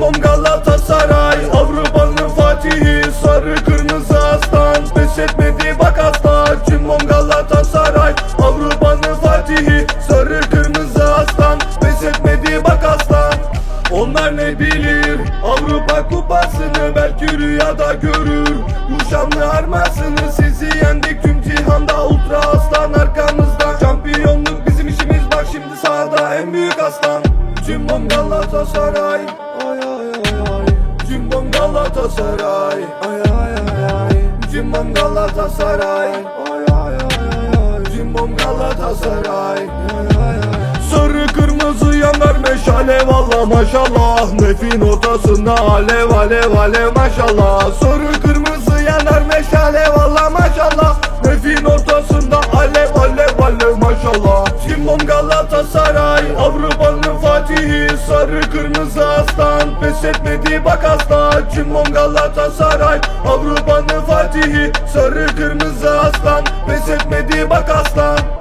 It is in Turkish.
Cimbom Galatasaray Avrupa'nın Fatihi Sarı kırmızı aslan. Pes etmedi bak asla Cimbom Galatasaray Avrupa'nın Fatihi Sarı kırmızı aslan. Pes etmedi bak aslan. Onlar ne bilir? Avrupa kupasını belki rüyada görür. Kuşanlı armasını sizi yendik. Tüm cihanda Ultra aslan arkamızda. Şampiyonluk bizim işimiz bak şimdi sahada en büyük aslan. Cimbom Galatasaray. Ay ay ay ay Cimbom Galatasaray. Ay ay ay ay. Cimbom Galatasaray. Ay ay ay ay. Cimbom Galatasaray. Ay ay ay Sarı kırmızı yanar meşale valla maşallah. Nefin ortasında alev alev alev maşallah. Sarı kırmızı yanar meşale valla maşallah. Nefin ortasında alev alev alev maşallah. Cimbom Galatasaray Avrupa'nın Fatihi. Sarı kırmızı aslan Pes etmedi bak asla. Cimbom Galatasaray Avrupa'nın Fatihi Sarı kırmızı aslan. Pes etmedi bak asla